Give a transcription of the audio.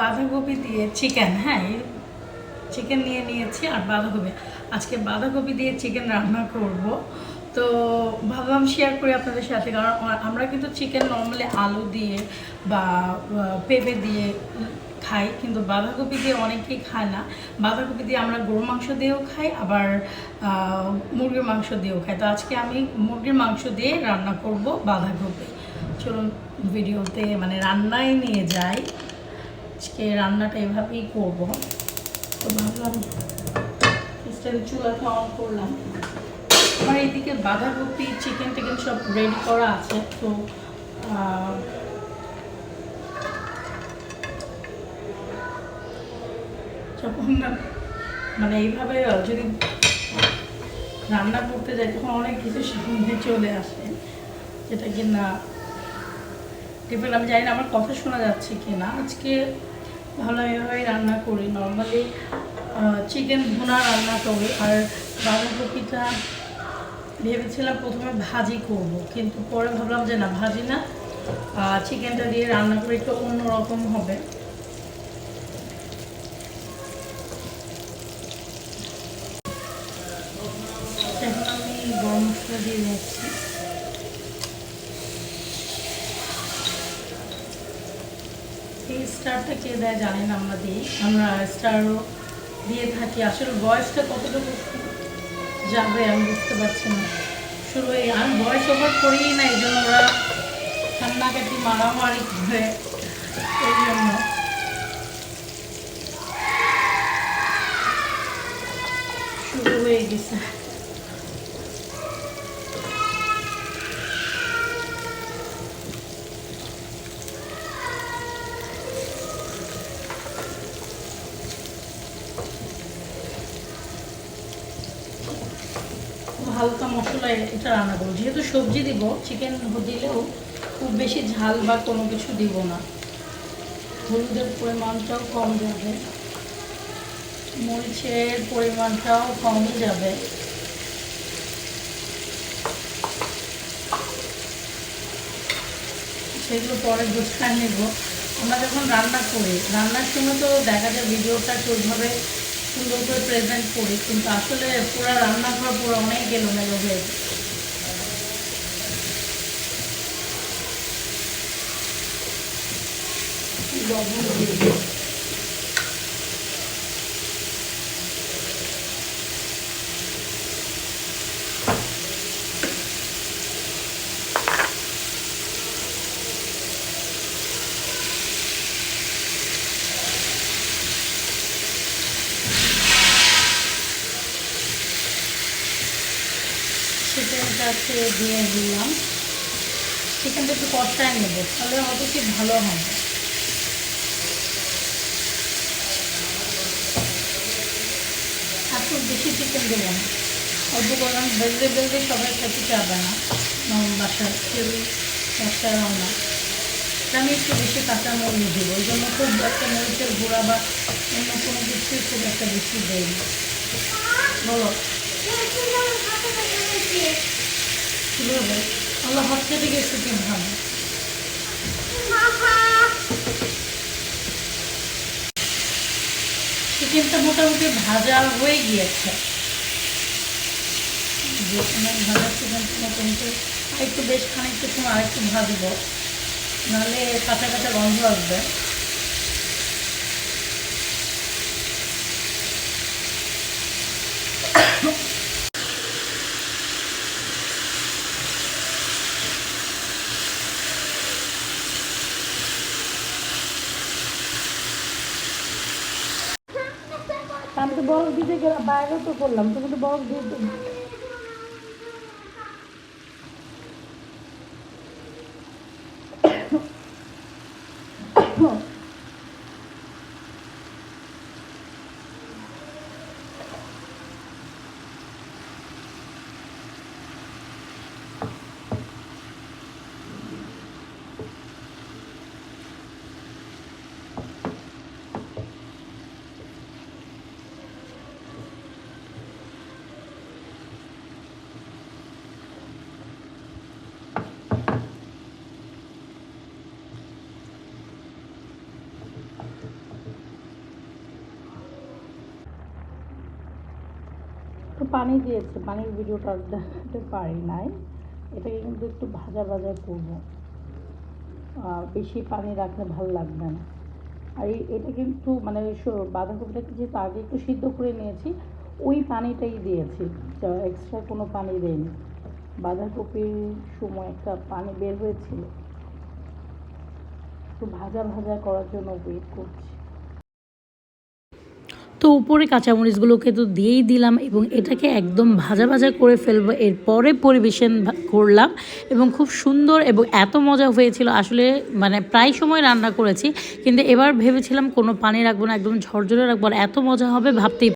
বাঁধাকপি দিয়ে চিকেন হ্যাঁ চিকেন নিয়ে নিয়েছি আর বাঁধাকপি। আজকে বাঁধাকপি দিয়ে চিকেন রান্না করব। তো ভাবলাম শেয়ার করি আপনাদের সাথে, কারণ আমরা কিন্তু চিকেন নর্মালি আলু দিয়ে বা পেঁপে দিয়ে খাই, কিন্তু বাঁধাকপি দিয়ে অনেকেই খায় না। বাঁধাকপি দিয়ে আমরা গরু মাংস দিয়েও খাই, আবার মুরগির মাংস দিয়েও খাই। তো আজকে আমি মুরগির মাংস দিয়ে রান্না করব বাঁধাকপি। চলুন, ভিডিওতে মানে রান্নায় নিয়ে যাই। আজকে রান্নাটা এভাবেই করব। তো ভাবলাম স্টাইল চুলাটা অন করলাম। আমার এইদিকে বাঁধাকপি চিকেন টিকেন সব রেডি করা আছে। তো যখন মানে এইভাবে যদি রান্না করতে যাই, তখন অনেক কিছু সামনে চলে আসে। যেটা কি না ডিফারেন্ট আমি জানি না আমার কথা শোনা যাচ্ছে কি না আজকে ভালো এভাবেই রান্না করি। নর্মালি চিকেন ভুনা রান্না করি। আর বাঁধাকপিটা ভেবেছিলাম প্রথমে ভাজি করব, কিন্তু পরে ভাবলাম যে না, ভাজি না। চিকেনটা দিয়ে রান্না করে একটু অন্যরকম হবে। এখন আমি গরম মশলা দিয়ে যাচ্ছি এই স্টারটা কে দেয় জানি আমরা দিই। আমরা স্টারও দিয়ে থাকি। আসলে বয়সটা কতটুকু যাবে আমি বুঝতে পারছি না। শুরু এই আমি বয়স ওভার করিই না এই জন্য ওরা কান্নাকাটি, মারামারি করে এই জন্য। শুরু হয়ে গেছে। হালকা মশলা এটা রান্না করব। যেহেতু সবজি দিব চিকেন দিলেও খুব বেশি ঝাল বা কোনো কিছু দিব না। হলুদের পরিমাণটাও কম যাবে। মরিচের পরিমাণটাও কম যাবে। সেগুলো পরে গুছায় নেব। আমরা যখন রান্না করি, রান্নার সময় তো দেখা যায় ভিডিওটা ওইভাবে সুন্দর করে প্রেজেন্ট করি, কিন্তু আসলে পুরো রান্নাঘর পুরো অনেক এলোমেলো হয়ে যায়। লবণ দিয়ে দিই। দিয়ে দিলাম। চিকেনটা একটু কষায় নেব, তাহলে হয়তো কি ভালো হবে। আর খুব বেশি চিকেন দেবো না। অল্প গরম বেলতে বেলতে সবাই খেতে চাবে না। বাসার কেউ বাসায়ও না আমি একটু বেশি কাঁচা মরিচ দেবো, ওই জন্য খুব একটা মরিচের গুঁড়া বা অন্য কোনো কিছু খুব একটা বেশি দেয় বলো। কীভাবে আল্লাহ হাত খেতে গেছে কীভাবে চিকেনটা মোটামুটি ভাজা হয়ে গিয়েছে। যে কোনো ভাজা চিকেনটা মোটামুটি একটু বেশ খানিকটা সময় আরেকটু ভাজবো নাহলে কাঁচা কাঁচা গন্ধ আসবে বরফ দিতে গেলাম বাইরে তো করলাম তুমি তো বরফ দিতে Oh. তো পানি দিয়েছে, পানির ভিডিওটা দেখাতে পারি নাই। এটাকে কিন্তু একটু ভাজা ভাজা করব। আর বেশি পানি রাখলে ভালো লাগবে না। আর এটা কিন্তু মানে বাঁধাকপিটাকে যেহেতু আগে একটু সিদ্ধ করে নিয়েছি, ওই পানিটাই দিয়েছি। এক্সট্রা কোনো পানি দেয়নি বাঁধাকপির সময় একটা পানি বের হয়েছিল। একটু ভাজা ভাজা করার জন্য ওয়েট করছি। তো উপরে কাঁচামরিচগুলোকে তো দিয়েই দিলাম এবং এটাকে একদম ভাজা ভাজা করে ফেলব। এরপরে পরিবেশন করলাম এবং খুব সুন্দর এবং এত মজা হয়েছিল। আসলে মানে প্রায় সময় রান্না করেছি, কিন্তু এবার ভেবেছিলাম কোনো পানি রাখব না, একদম ঝরঝরে রাখব, আর এত মজা হবে ভাবতেই